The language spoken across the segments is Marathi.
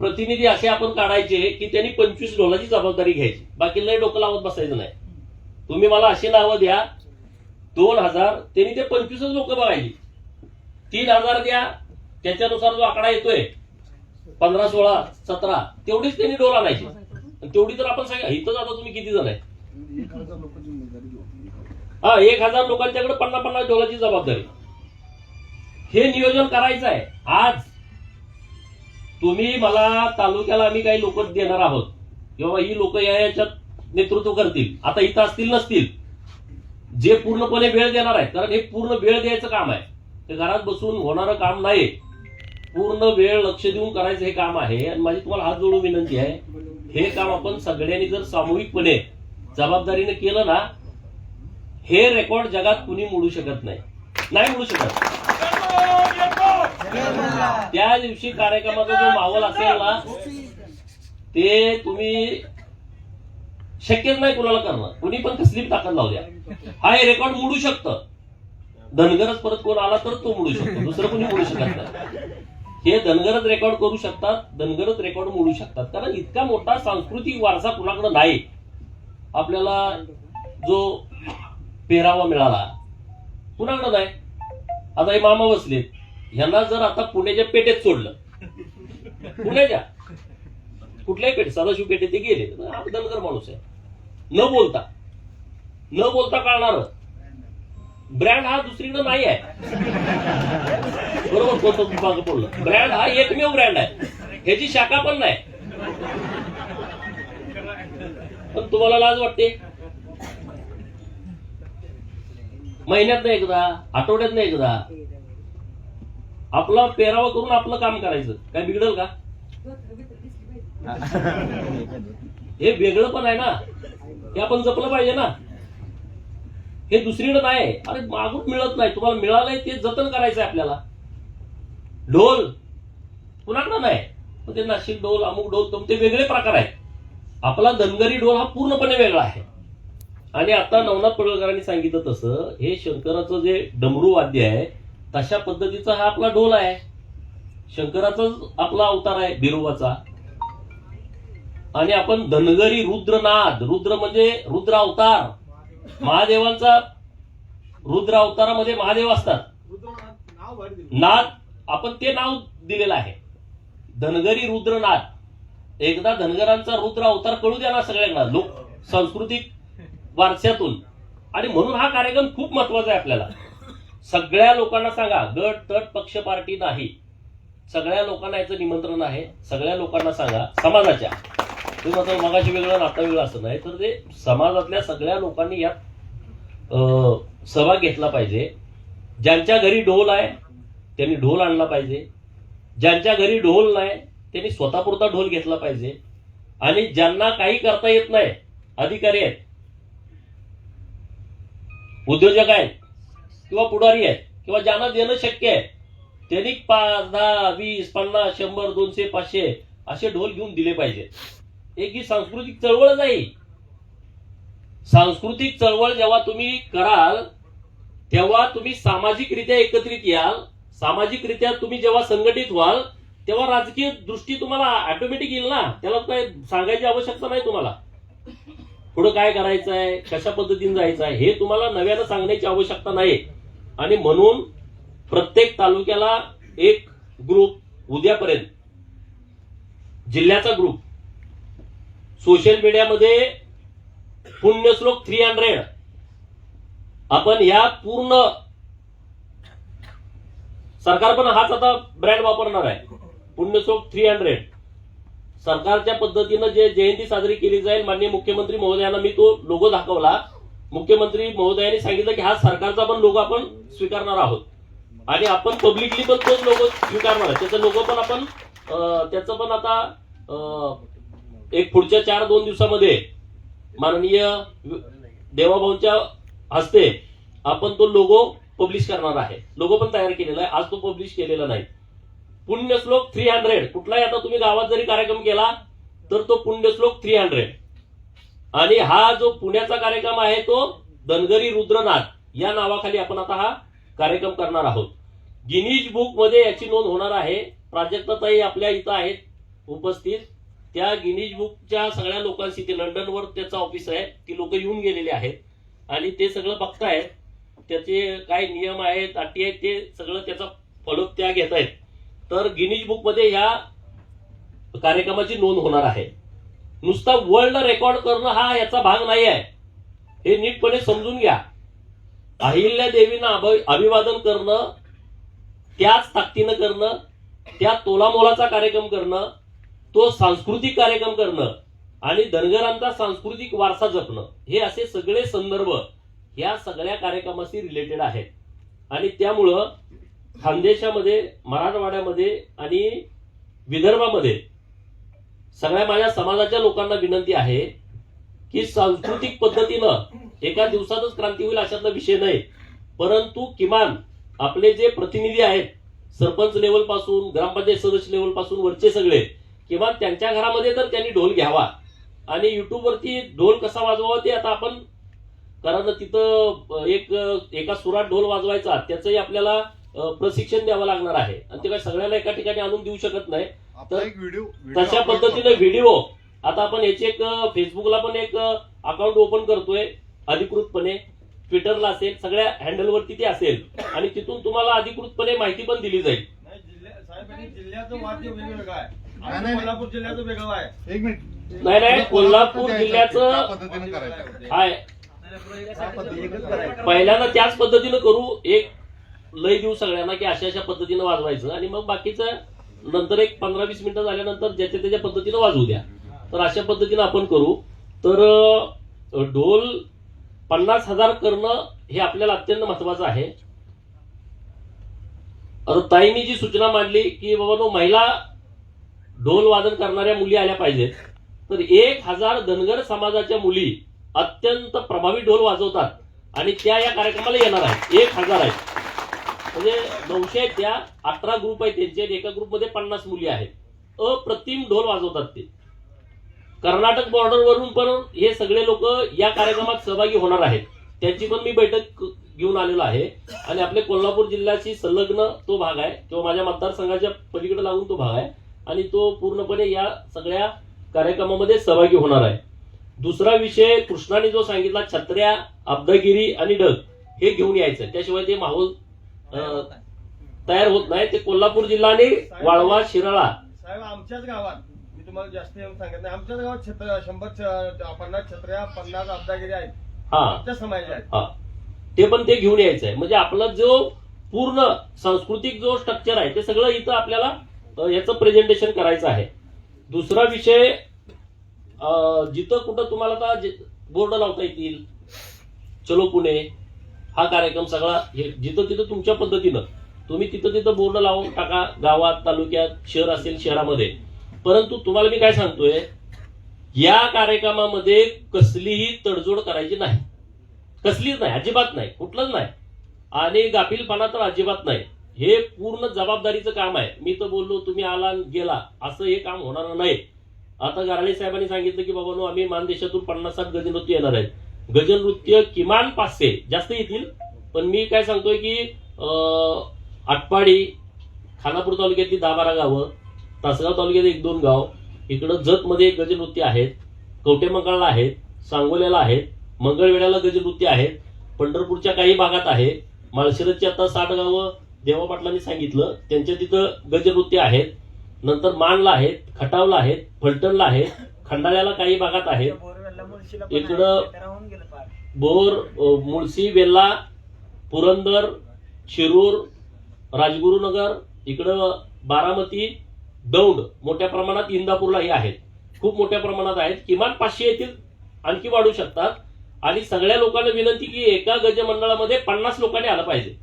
प्रतिनिधी असे आपण काढायचे की त्यांनी पंचवीस ढोलाची जबाबदारी घ्यायची. बाकी लय डोकं लावत बसायचं नाही. तुम्ही मला अशी नावं द्या. दोन हजार त्यांनी ते पंचवीसच लोक बघायची. तीन हजार द्या. त्याच्यानुसार जो आकडा येतोय पंधरा सोळा सतरा तेवढीच त्यांनी डोल आणायची. तेवढी तर आपण सांगा इथं आता तुम्ही किती जण आहे? हा एक हजार लोकांच्याकडे पन्नास पन्नास डोलाची जबाबदारी. हे नियोजन करायचं आहे. आज तुम्ही मला तालुक्याला आम्ही काही लोक देणार आहोत. किंवा ही लोक या याच्यात नेतृत्व करतील. आता इथं असतील नसतील. जे पूर्णपणे वेळ देणार आहेत. कारण हे पूर्ण वेळ द्यायचं काम आहे. ते घरात बसून होणारं काम नाही. पूर्ण वेळ लक्ष देऊन करायचं हे काम आहे. आणि माझी तुम्हाला हात जोडून विनंती आहे. हे काम आपण सगळ्यांनी जर सामूहिकपणे जबाबदारीने केलं ना हे रेकॉर्ड जगात कुणी मोडू शकत नाही. नाही मोडू शकत. त्या दिवशी कार्यक्रमाचा जो माहोल असेल ना ते तुम्ही शक्यच नाही कुणाला करणार. कुणी पण कसली ताकद लावल्या हा हे रेकॉर्ड मोडू शकतं. धनगरच परत कोण आला तर तो मोडू शकतो. दुसरं कोणी मोडू शकत नाही. हे धनगरच रेकॉर्ड करू शकतात धनगरच रेकॉर्ड मोडू शकतात. कारण इतका मोठा सांस्कृतिक वारसा कुणाकडे नाही. आपल्याला जो पेरावा मिळाला कुणाकडे नाही? आता हे मामा बसलेत. ह्यांना जर आता पुण्याच्या पेठेत सोडलं पुण्याच्या कुठल्याही पेठ सदाशिव पेठेत ते गेले तर माणूस आहे. न बोलता न बोलता कळणार. ब्रँड हा दुसरीकडे नाही आहे. बरोबर कोणतं मागं ब्रँड हा एकमेव ब्रँड आहे. ह्याची शाखा पण नाही. पण तुम्हाला लाज वाटते? महिन्यात नाही एकदा आठवड्यात नाही एकदा. आपला पेरावा करून आपलं काम करायचं. काय बिघडल का? हे वेगळं पण आहे ना. हे आपण जपलं पाहिजे ना. हे दुसरीकडे नाही. अरे मागून मिळत नाही. तुम्हाला मिळालंय ते जतन करायचं आहे आपल्याला. ढोल. कुणाकडं नाही. पण ते नाशिक ढोल अमुक ढोल तुम ते वेगळे प्रकार आहेत. आपला धनगरी ढोल हा पूर्णपणे वेगळा आहे. आणि आता नवनाथ पडळकरांनी सांगितलं तसं हे शंकराचं जे डमरू वाद्य आहे तशा पद्धतीचा हा आपला ढोल आहे. शंकराचाच आपला अवतार आहे बिरोबाचा आणि आपण धनगरी रुद्रनाद रुद्र म्हणजे रुद्र अवतार. महादेवांचा रुद्र अवतारामध्ये महादेव असतात. नाद आपण ते नाव दिलेलं आहे. धनगरी रुद्रनाद. एकदा धनगरांचा रुद्र अवतार कळू द्या ना सगळ्यांना लोक सांस्कृतिक वारशातून. आणि म्हणून हा कार्यक्रम खूप महत्त्वाचा आहे आपल्याला. सगळ्या लोकांना सांगा गट तट पक्ष पार्टी नाही. सगळ्या लोकांना याचं निमंत्रण आहे. सगळ्या लोकांना सांगा समाजाच्या. तुम्ही मात्र मगाशी वेगळं नाता वेगळं असं नाही तर ते समाजातल्या सगळ्या लोकांनी यात अं, सहभाग घेतला पाहिजे. ज्यांच्या घरी ढोल आहे त्यांनी ढोल आणला पाहिजे. ज्यांच्या घरी ढोल नाही त्यांनी स्वतःपुरता ढोल घेतला पाहिजे. आणि ज्यांना काही करता येत नाही अधिकारी आहेत. उद्योजक आहेत. किंवा पुढारी आहे किंवा ज्यांना देणं शक्य आहे त्यांनी पाच दहा वीस पन्नास शंभर दोनशे पाचशे असे ढोल घेऊन दिले पाहिजे. एक ही सांस्कृतिक चळवळच आहे सांस्कृतिक चळवळ जेव्हा तुम्ही कराल तेव्हा तुम्ही सामाजिकरित्या एकत्रित याल. सामाजिकरित्या तुम्ही जेव्हा संघटित व्हाल तेव्हा राजकीय दृष्टी तुम्हाला ऑटोमॅटिक येईल ना? त्याला काय सांगायची आवश्यकता नाही तुम्हाला. पुढं काय करायचं आहे कशा पद्धतीने जायचं आहे हे तुम्हाला नव्यानं सांगण्याची आवश्यकता नाही. आणि म्हणून प्रत्येक तालुक्याला एक ग्रुप उद्यापर्यंत जिल्ह्याचा ग्रुप सोशल मीडियामध्ये पुण्यश्लोक थ्री हंड्रेड आपण या पूर्ण सरकार पण हाच आता ब्रँड वापरणार आहे. पुण्यश्लोक थ्री हंड्रेड सरकारच्या पद्धतीनं जे जयंती साजरी केली जाईल माननीय मुख्यमंत्री महोदयांना मी तो लोगो दाखवला. मुख्यमंत्री महोदयाने सांगितलं की हा सरकारचा पण लोगो आपण स्वीकारणार आहोत. आणि आपण पब्लिकली पण तोच लोगो स्वीकारणार आहोत. त्याचा लोगो पण आपण त्याचं पण आता एक पुढच्या चार दोन दिवसामध्ये माननीय देवाभाऊंच्या हस्ते आपण तो लोगो पब्लिश करणार आहे. लोगो पण तयार केलेला आहे. आज तो पब्लिश केलेला नाही. पुण्यश्लोक थ्री हंड्रेड कुठलाही आता तुम्ही गावात जरी कार्यक्रम केला तर तो पुण्यश्लोक थ्री हंड्रेड आणि हा जो पुण्याचा कार्यक्रम आहे तो धनगरी रुद्रनाथ या नावाखाली आपण आता हा कार्यक्रम करणार आहोत. गिनीज बुकमध्ये याची नोंद होणार आहे. प्राजक्ताताई आपल्या इथं आहेत उपस्थित. त्या गिनीज बुकच्या सगळ्या लोकांशी ते लंडनवर त्याचं ऑफिस आहे. ती लोक येऊन गेलेले आहेत. आणि ते सगळं बघतायत. त्याचे काय नियम आहेत अटी आहेत ते सगळं त्याचा फॉलो त्या घेत आहेत तर गिनीज बुकमध्ये ह्या कार्यक्रमाची नोंद होणार आहे. नुसता वर्ल्ड रेकॉर्ड करणं हा याचा भाग नाही आहे. हे नीटपणे समजून घ्या. अहिल्या देवीना अभिवादन करणं त्याच ताकदीनं करणं त्या तोलामोलाचा कार्यक्रम करणं तो सांस्कृतिक कार्यक्रम करणं आणि धनगरांचा सांस्कृतिक वारसा जपणं हे असे सगळे संदर्भ या सगळ्या कार्यक्रमाशी रिलेटेड आहेत. आणि त्यामुळं खानदेशामध्ये मराठवाड्यामध्ये आणि विदर्भामध्ये सगळ्या माझ्या समाजाच्या लोकांना विनंती आहे की सांस्कृतिक पद्धतीनं एका दिवसातच क्रांती होईल अशातला विषय नाही. परंतु किमान आपले जे प्रतिनिधी आहेत सरपंच लेवलपासून ग्रामपंचायत सदस्य लेवलपासून वरचे सगळे किमान त्यांच्या घरामध्ये तर त्यांनी ढोल घ्यावा. आणि युट्यूबवरती ढोल कसा वाजवावा ते आता आपण कारण तिथं एक एका सुरात ढोल वाजवायचा त्याचंही आपल्याला प्रशिक्षण द्यावं लागणार आहे. आणि ते काय सगळ्याला एका ठिकाणी आणून देऊ शकत नाही. आपला तर एक व्हिडिओ तशा पद्धतीने व्हिडिओ आता आपण याचे एक फेसबुकला पण एक अकाउंट ओपन करतोय अधिकृतपणे. ट्विटरला असेल सगळ्या हँडलवरती ते असेल. आणि तिथून तुम्हाला अधिकृतपणे माहिती पण दिली जाईल. कोल्हापूर जिल्ह्याचं वेगळं आहे एक मिनिट. नाही, नाही, कोल्हापूर जिल्ह्याचं- त्या पद्धतीने करायचं. हाय. पहिल्यांदा त्याच पद्धतीनं करू एक लय देऊ सगळ्यांना की अशा अशा पद्धतीनं वाजवायचं आणि मग बाकीचं नंतर एक पंधरा वीस मिनिटं झाल्यानंतर ज्याच्या त्याच्या पद्धतीनं वाजवू द्या. तर अशा पद्धतीनं आपण करू. तर ढोल पन्नास हजार करणं हे आपल्याला अत्यंत महत्वाचं आहे. आता ताईंनी जी सूचना मांडली की बाबा तो महिला ढोल वादन करणाऱ्या मुली आल्या पाहिजेत. तर एक हजार धनगर समाजाच्या मुली अत्यंत प्रभावी ढोल वाजवतात आणि त्या या कार्यक्रमाला येणार आहेत. एक हजार आहेत. म्हणजे नऊशे आहेत त्या अठरा ग्रुप आहेत त्यांचे एका ग्रुपमध्ये पन्नास मुली आहेत. अप्रतिम ढोल वाजवतात ते. कर्नाटक बॉर्डरवरून पण हे सगळे लोक या कार्यक्रमात सहभागी होणार आहेत. त्यांची पण मी बैठक घेऊन आलेलो आहे. आणि आपले कोल्हापूर जिल्ह्याशी संलग्न तो भाग आहे. किंवा माझ्या मतदारसंघाच्या पलीकडे लागून तो भाग आहे. आणि तो पूर्णपणे या सगळ्या कार्यक्रमामध्ये सहभागी होणार आहे. दुसरा विषय कृष्णाने जो सांगितला छत्र्या अब्दागिरी आणि डग हे घेऊन यायचं. त्याशिवाय ते माहोल तयार होत नाही. ते कोल्हापूर जिल्हा आणि वाळवा शिराळा. साहेब आमच्याच गावात मी तुम्हाला जास्त येऊन सांगत नाही. आमच्याच गावात छत्र शंभर छ- पन्नास छत्र्या पन्नास अब्दागिरी आहेत. हा. आमच्या समाजाच्या आहेत. हा. ते पण ते घेऊन यायचं आहे. म्हणजे आपला जो पूर्ण सांस्कृतिक जो स्ट्रक्चर आहे ते सगळं इथं आपल्याला अ, याचं प्रेझेंटेशन करायचं आहे. दुसरा विषय अ, जिथं कुठं तुम्हाला आता बोर्ड लावता येतील. चलो पुणे. हा कार्यक्रम सगळा हे जिथं तिथं तुमच्या पद्धतीनं तुम्ही तिथं तिथं बोर्ड लावून टाका गावात तालुक्यात शहर असेल शहरामध्ये. परंतु तुम्हाला मी काय सांगतोय या कार्यक्रमामध्ये कसलीही तडजोड करायची नाही. कसलीच नाही अजिबात नाही कुठलंच नाही. आणि गाफीलपणा तर अजिबात नाही. हे पूर्ण जबाबदारीचं काम आहे. मी तर बोललो तुम्ही आला गेला. असं हे काम होणार नाही. आता गारळे साहेबांनी सांगितलं की बाबा आम्ही मानदेशातून पन्नास साठ गजनृत्य येणार आहेत. गजनृत्य किमान पाचशे. जास्त येतील. पण मी काय सांगतोय की आटपाडी खानापूर तालुक्यातली दहा बारा गावं तासगाव तालुक्यात एक दोन गाव इकडं जतमध्ये एक गजनृत्य आहेत कवटेमंगळला आहेत सांगोल्याला आहेत मंगळवेढ्याला गजनृत्य आहेत पंढरपूरच्या काही भागात आहे माळशिरसची आता साठ गावं देवा पाटलांनी सांगितलं त्यांच्या तिथं गजनृत्य आहेत नंतर मानला आहेत खटावला आहेत फलटणला आहेत खंडाळ्याला काही भागात आहेत इकडं बोर अ, मुळशी वेल्ला पुरंदर शिरूर राजगुरुनगर इकडं बारामती दौंड मोठ्या प्रमाणात इंदापूरलाही आहेत. खूप मोठ्या प्रमाणात आहेत. किमान पाचशे येथील आणखी वाढू शकतात. आणि सगळ्या लोकांना विनंती की एका गजमंडळामध्ये पन्नास लोकांनी आलं पाहिजे.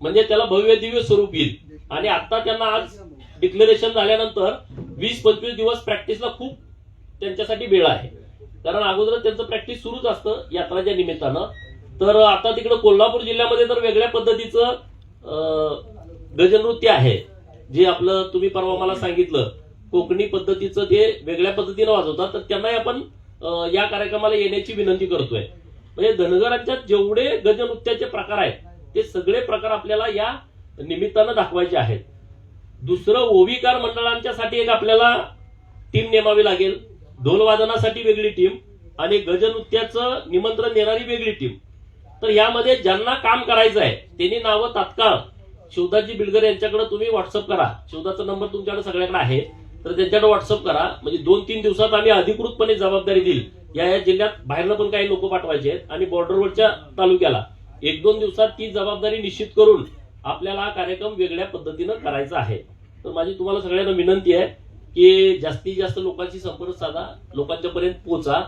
म्हणजे त्याला भव्य दिव्य स्वरूप येईल. आणि आता त्यांना आज डिक्लेरेशन झाल्यानंतर वीस पंचवीस दिवस प्रॅक्टिसला खूप त्यांच्यासाठी वेळ आहे. कारण अगोदर त्यांचं प्रॅक्टिस सुरूच असतं यात्राच्या निमित्तानं. तर आता तिकडं कोल्हापूर जिल्ह्यामध्ये तर वेगळ्या पद्धतीचं गजनृत्य आहे. जे आपलं तुम्ही परवा मला सांगितलं कोकणी पद्धतीचं ते वेगळ्या पद्धतीनं वाजवतात. तर त्यांनाही आपण या कार्यक्रमाला येण्याची विनंती करतोय. म्हणजे धनगरांच्या जेवढे गजनृत्याचे प्रकार आहेत ते सगळे प्रकार आपल्याला या निमित्तानं दाखवायचे आहेत. दुसरं ओविकार मंडळांच्यासाठी एक आपल्याला टीम नेमावी लागेल. ढोलवादनासाठी वेगळी टीम आणि गजनृत्याचं निमंत्रण देणारी वेगळी टीम तर यामध्ये ज्यांना काम करायचं आहे त्यांनी नावं तात्काळ शिवदाजी बिलगर यांच्याकडे तुम्ही व्हॉट्सअप करा. शिवदाचा नंबर तुमच्याकडे सगळ्याकडे आहे. तर त्यांच्याकडे व्हॉट्सअप करा. म्हणजे दोन तीन दिवसात आम्ही अधिकृतपणे जबाबदारी देईल. या या जिल्ह्यात बाहेरनं पण काही लोक पाठवायचे आहेत आणि बॉर्डरवरच्या तालुक्याला. एक दोन दिवसात ती जबाबदारी निश्चित करून आपल्याला हा कार्यक्रम वेगळ्या पद्धतीनं करायचा आहे. तर माझी तुम्हाला सगळ्यांना विनंती आहे की जास्तीत जास्त लोकांशी संपर्क साधा लोकांच्या पर्यंत पोहोचा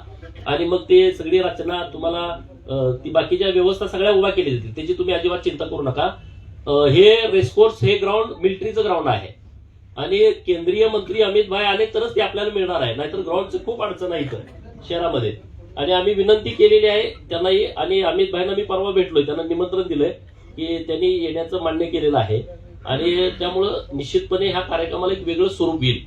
आणि मग ते सगळी रचना तुम्हाला ती बाकीच्या व्यवस्था सगळ्या उभ्या केली जातील. त्याची तुम्ही अजिबात चिंता करू नका. हे रेसकोर्स हे ग्राउंड मिलिटरीचं ग्राउंड आहे. आणि केंद्रीय मंत्री अमित भाई आले तरच ते आपल्याला मिळणार आहे. नाहीतर ग्राउंडचं खूप अडचण आहे इथं शहरामध्ये. आणि आम्ही विनंती केलेली आहे त्यांनाही आणि अमित भाईना मी परवा भेटलोय. त्यांना निमंत्रण दिलंय की त्यांनी येण्याचं मान्य केलेलं आहे. आणि त्यामुळं निश्चितपणे ह्या कार्यक्रमाला एक वेगळं स्वरूप येईल.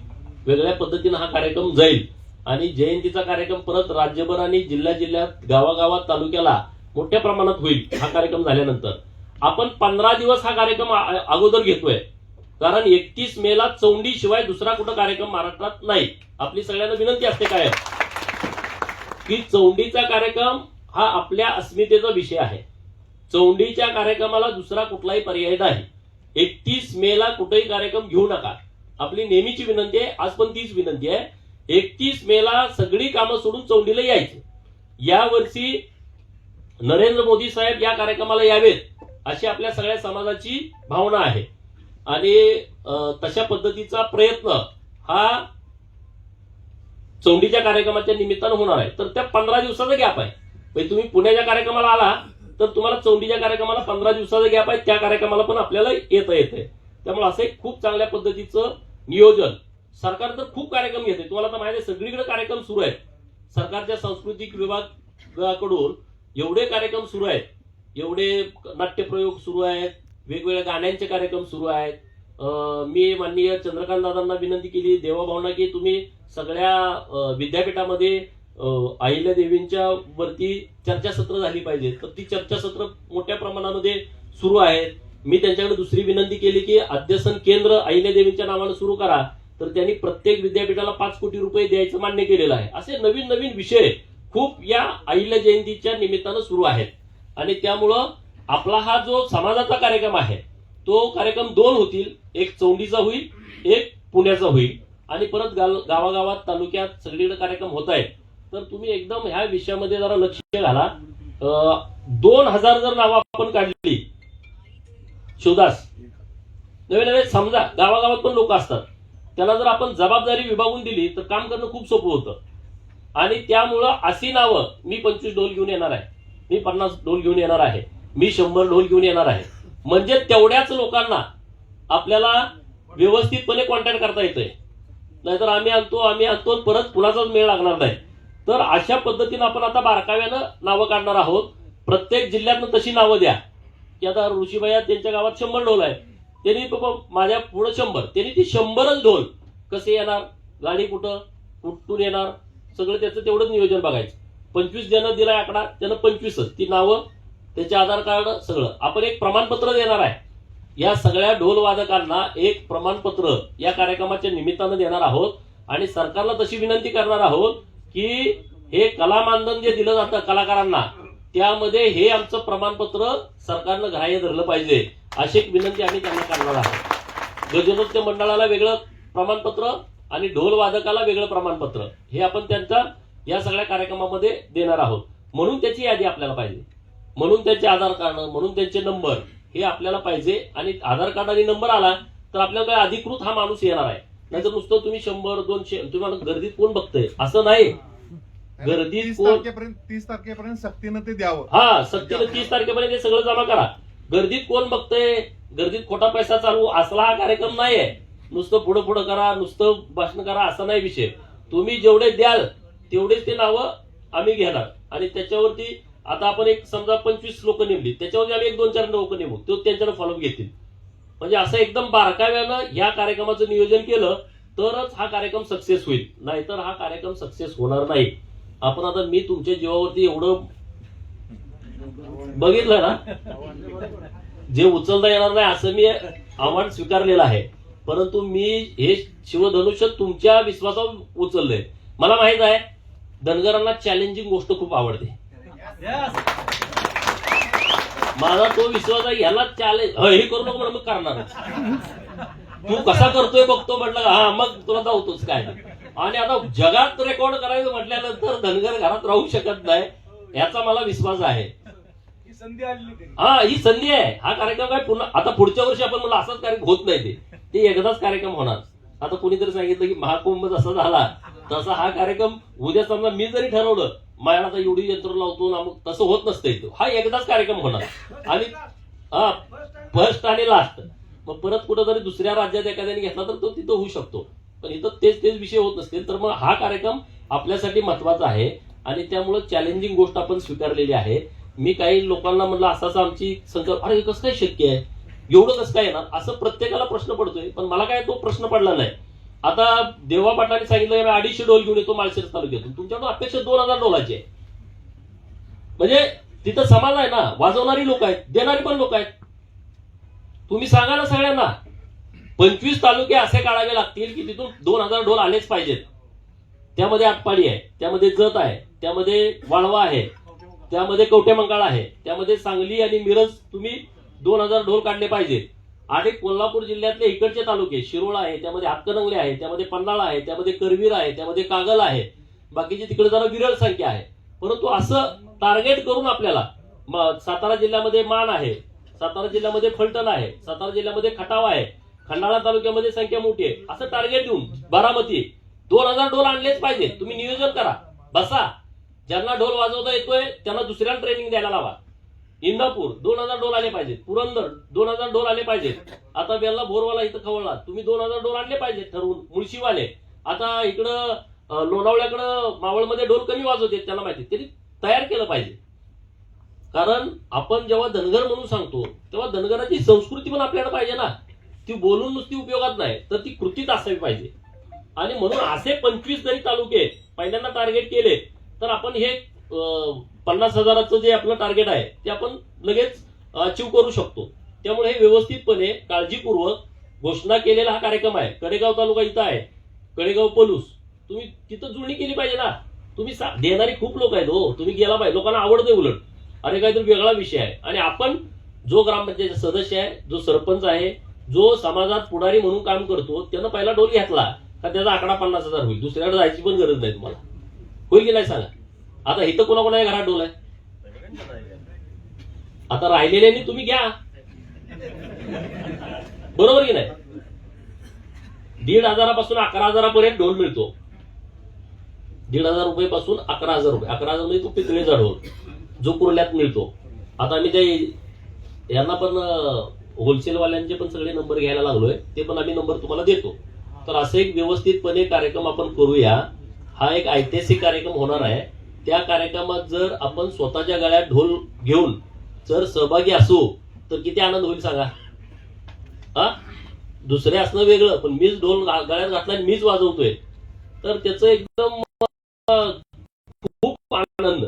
वेगळ्या पद्धतीनं हा कार्यक्रम जाईल. आणि जयंतीचा कार्यक्रम परत राज्यभर आणि जिल्ह्या जिल्ह्यात गावागावात तालुक्याला मोठ्या प्रमाणात होईल हा कार्यक्रम झाल्यानंतर. आपण पंधरा दिवस हा कार्यक्रम अगोदर घेतोय. कारण एकतीस मेला चौंडी शिवाय दुसरा कुठं कार्यक्रम महाराष्ट्रात नाही. आपली सगळ्यांना विनंती असते काय? की चौंडीचा कार्यक्रम हा आपल्या अस्मितेचा विषय आहे. चौंडीच्या कार्यक्रमाला दुसरा कुठलाही पर्याय नाही. एकतीस मेला कुठेही कार्यक्रम घेऊ नका. आपली नेहमीची विनंती आहे आज पण तीच विनंती आहे. एकतीस मेला सगळी कामं सोडून चौंडीला यायची. यावर्षी नरेंद्र मोदी साहेब या कार्यक्रमाला यावेत अशी आपल्या सगळ्या समाजाची भावना आहे. आणि तशा पद्धतीचा प्रयत्न हा चौंडीच्या कार्यक्रमाच्या निमित्तानं होणार आहे. तर त्या पंधरा दिवसाचा गॅप आहे. म्हणजे तुम्ही पुण्याच्या कार्यक्रमाला आला तर तुम्हाला चौंडीच्या कार्यक्रमाला पंधरा दिवसाचा गॅप आहे त्या कार्यक्रमाला पण आपल्याला येता आहे त्यामुळे असं एक खूप चांगल्या पद्धतीचं नियोजन. सरकार तर खूप कार्यक्रम घेते. तुम्हाला तर माहिती आहे सगळीकडे कार्यक्रम सुरू आहेत. सरकारच्या सांस्कृतिक विभागाकडून एवढे कार्यक्रम सुरू आहेत. एवढे नाट्यप्रयोग सुरू आहेत. वेगवेगळ्या गाण्यांचे कार्यक्रम सुरू आहेत. मी माननीय चंद्रकांत दादांना विनंती केली देवाभावना की तुम्ही सगळ्या विद्यापीठामध्ये अहिल्या देवींच्या वरती चर्चासत्र झाली पाहिजे तर ती चर्चासत्र मोठ्या प्रमाणामध्ये सुरू आहेत. मी त्यांच्याकडे दुसरी विनंती केली की अध्यसन केंद्र अहिल्या देवींच्या नावानं सुरू करा तर त्यांनी प्रत्येक विद्यापीठाला पाच कोटी रुपये द्यायचं मान्य केलेलं आहे. असे नवीन नवीन विषय खूप या अहिल्या जयंतीच्या निमित्तानं सुरू आहेत. आणि त्यामुळं आपला हा जो समाजाचा कार्यक्रम आहे तो कार्यक्रम दोन होतील. एक चौंडीचा होईल एक पुण्याचा होईल. आणि परत गावागावात तालुक्यात सगळीकडे कार्यक्रम होत आहेत. तर तुम्ही एकदम ह्या विषयामध्ये जरा लक्ष घाला. दोन हजार जर नावं आपण काढली शिवदास. नवे नवे समजा गावागावात पण लोक असतात. त्याला जर आपण जबाबदारी विभागून दिली तर काम करणं खूप सोपं होतं. आणि त्यामुळं अशी नावं मी पंचवीस ढोल घेऊन येणार आहे. मी पन्नास ढोल घेऊन येणार आहे. मी शंभर डोल घेऊन येणार आहे. म्हणजे तेवढ्याच लोकांना आपल्याला व्यवस्थितपणे कॉन्टॅक्ट करता येतोय. नाहीतर आम्ही आणतो आम्ही आणतो आणि परत कुणाचाच मेळ लागणार नाही. तर अशा पद्धतीनं आपण आता बारकाव्यानं नावं काढणार आहोत. प्रत्येक जिल्ह्यातनं तशी नावं द्या. की आता ऋषीबाया त्यांच्या गावात शंभर ढोल आहे त्यांनी बाबा माझ्या पुढं शंभर. त्यांनी ती शंभरच ढोल कसे येणार? गाडी कुठं? कुठून येणार? सगळं त्याचं तेवढंच नियोजन बघायचं. पंचवीस ज्यानं दिलाय आकडा त्यानं पंचवीसच. ती नावं त्याचे आधार कार्ड सगळं. आपण एक प्रमाणपत्र देणार आहे. या सगळ्या ढोलवादकांना एक प्रमाणपत्र या कार्यक्रमाच्या निमित्तानं देणार आहोत आणि सरकारला तशी विनंती करणार आहोत की हे कला मानधन जे दिलं जातं कलाकारांना त्यामध्ये हे आमचं प्रमाणपत्र सरकारनं ग्राह्य धरलं पाहिजे अशी एक विनंती आम्ही त्यांना करणार आहोत. गजनृत्य मंडळाला वेगळं प्रमाणपत्र आणि ढोल वादकाला वेगळं प्रमाणपत्र हे आपण त्यांचा या सगळ्या कार्यक्रमामध्ये देणार आहोत. म्हणून त्याची यादी आपल्याला पाहिजे. म्हणून त्यांचे आधार कार्ड म्हणून त्यांचे नंबर हे आपल्याला पाहिजे. आणि आधार कार्ड आणि नंबर आला तर आपल्याला काय अधिकृत हा माणूस येणार आहे. नाहीतर नुसतं तुम्ही शंभर दोनशे तुम्हाला गर्दीत कोण बघतंय? असं नाही. गर्दीत तीस कोण- तारखेपर्यंत तीस तारखेपर्यंत सक्तीनं ते द्यावं. हा सक्तीनं तीस तारखेपर्यंत हे सगळं जमा करा. गर्दीत कोण बघतंय? गर्दीत खोटा पैसा चालू असला हा कार्यक्रम नाही आहे नुसतं पुढं पुढं करा नुसतं भाषण करा असा नाही विषय. तुम्ही जेवढे द्याल तेवढेच ते नावं आम्ही घेणार. आणि त्याच्यावरती आता आपण एक समजा पंचवीस लोक नेमली त्याच्यावरती आम्ही एक दोन चार लोक नेमू तो त्यांच्याकडे फॉलोअप घेतील. म्हणजे असं एकदम बारकाव्यानं ह्या कार्यक्रमाचं नियोजन केलं तरच हा कार्यक्रम सक्सेस होईल. नाहीतर हा कार्यक्रम सक्सेस होणार नाही. आपण आता मी तुमच्या जीवावरती एवढं बघितलं ना जे उचलता येणार नाही असं मी आव्हान स्वीकारलेलं आहे. परंतु मी हे शिवधनुष्य तुमच्या विश्वासावर उचललंय. मला माहीत आहे धनगरांना चॅलेंजिंग गोष्ट खूप आवडते. माझा तो विश्वास आहे ह्याला चॅलेंज हे करू नको म्हणून मग करणारच. तू कसा करतोय बघतो म्हटलं हा मग तुला धावतोच काय आणि आता जगात रेकॉर्ड करायचं म्हटल्यानंतर धनगर घरात राहू शकत नाही याचा मला विश्वास आहे. ही हा ही संधी आहे. हा कार्यक्रम काय पुन्हा आता पुढच्या वर्षी आपण मला असाच कार्यक्रम होत नाही ते. ते एकदाच कार्यक्रम होणार. आता कोणीतरी सांगितलं की महाकुंभ जसा झाला. तसा हा कार्यक्रम उद्या समजा मी जरी ठरवलं माझ्या आता एवढी यंत्र लावतो ना मग तसं होत नसतं इथं. हा एकदाच कार्यक्रम होणार. आणि हा फर्स्ट आणि लास्ट मग परत कुठंतरी दुसऱ्या राज्यात एखाद्याने घेतला तर तो तिथं होऊ शकतो. पण इथं तेच तेच विषय होत नसतील. तर मग हा कार्यक्रम आपल्यासाठी महत्त्वाचा आहे आणि त्यामुळं चॅलेंजिंग गोष्ट आपण स्वीकारलेली आहे. मी काही लोकांना म्हणलं असं असं आमची संकल्प अरे कसं काय शक्य आहे? एवढं कसं काय येणार? असं प्रत्येकाला प्रश्न पडतोय पण मला काय तो प्रश्न पडला नाही. आता देवा पाटलांनी सांगितलं मी अडीचशे डोल घेऊन येतो माळशिरस तालुक्यातून. तुमच्याकडून अपेक्षा दोन हजार डोलाची आहे. म्हणजे तिथं समाज आहे ना वाजवणारी लोक आहेत देणारी पण लोक आहेत. तुम्ही सांगा ना सगळ्यांना पंचवीस तालुके असे काढावे लागतील की तिथून दोन हजार ढोल आलेच पाहिजेत. त्यामध्ये आटपाडी आहे त्यामध्ये जत आहे त्यामध्ये वाळवा आहे त्यामध्ये कवटेमंकाळ आहे त्यामध्ये सांगली आणि मिरज तुम्ही दोन हजार ढोल काढले पाहिजेत. आणि कोल्हापूर जिल्ह्यातले इकडचे तालुके शिरोळा आहे त्यामध्ये हातकणंगले आहे त्यामध्ये पन्हाळा आहे त्यामध्ये करवीर आहे त्यामध्ये कागल आहे. बाकीची तिकडे जरा विरळ संख्या आहे. परंतु असं टार्गेट करून आपल्याला सातारा जिल्ह्यामध्ये मान आहे सातारा जिल्ह्यामध्ये फलटण आहे सातारा जिल्ह्यामध्ये खटाव आहे खंडाळा तालुक्यामध्ये संख्या मोठी आहे. असं टार्गेट देऊन बारामती दोन हजार ढोल आणलेच पाहिजे. तुम्ही नियोजन करा. बसा. ज्यांना ढोल वाजवता येतोय त्यांना दुसऱ्याला ट्रेनिंग द्यायला लावा. इंदापूर दोन हजार डोल आले पाहिजेत. पुरंदर दोन हजार डोल आले पाहिजेत. आता बेल्ला भोरवाला इथं खवळला. तुम्ही दोन हजार डोल आणले पाहिजेत ठरवून. मुळशीवाले. आता इकडं लोणावळ्याकडं मावळमध्ये डोल कमी वाजवते त्यांना माहिती तरी तयार केलं पाहिजे. कारण आपण जेव्हा धनगर म्हणून सांगतो तेव्हा धनगराची संस्कृती पण आपल्याला पाहिजे ना. ती बोलून नुसती उपयोगात नाही तर ती कृतीत असावी पाहिजे. आणि म्हणून असे पंचवीस जरी तालुके पहिल्यांदा टार्गेट केले तर आपण हे पन्नास हजाराचं जे आपलं टार्गेट आहे ते आपण लगेच अचीव करू शकतो. त्यामुळे हे व्यवस्थितपणे काळजीपूर्वक घोषणा केलेला हा कार्यक्रम आहे. कडेगाव तालुका इथं आहे. कडेगाव पलूस. तुम्ही तिथं जुळणी केली पाहिजे ना. तुम्ही सा- देणारी खूप लोक आहेत हो. तुम्ही गेला पाहिजे. लोकांना आवडते उलट. अरे काहीतरी वेगळा विषय आहे. आणि आपण जो ग्रामपंचायत सदस्य आहे जो सरपंच आहे जो समाजात पुढारी म्हणून काम करतो त्यानं पहिला डोल घेतला का त्याचा आकडा पन्नास हजार होईल. दुसऱ्याकडे जायची पण गरज नाही तुम्हाला. होईल की नाही सांगा? आता इथं कोणाकोणा घरात डोल आहे? आता राहिलेल्यानी तुम्ही घ्या. बरोबर की नाही? दीड हजारापासून अकरा हजारापर्यंत ढोल मिळतो. दीड हजार रुपये पासून अकरा हजार रुपये. अकरा हजार म्हणजे तो पितळेचा ढोल जो कुर्ल्यात मिळतो. आता आम्ही ते यांना पण होलसेलवाल्यांचे पण सगळे नंबर घ्यायला लागलोय. ते पण आम्ही नंबर तुम्हाला देतो. तर असं एक व्यवस्थितपणे कार्यक्रम आपण करूया. हा एक ऐतिहासिक कार्यक्रम होणार आहे. त्या कार्यक्रमात जर आपण स्वतःच्या गळ्यात ढोल घेऊन जर सहभागी असू तर किती आनंद होईल सांगा? हा? दुसरे असणं वेगळं पण मीच ढोल गळ्यात घातला मीच वाजवतोय. तर त्याचं एकदम खूप आनंद.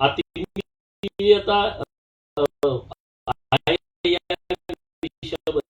आता आता shall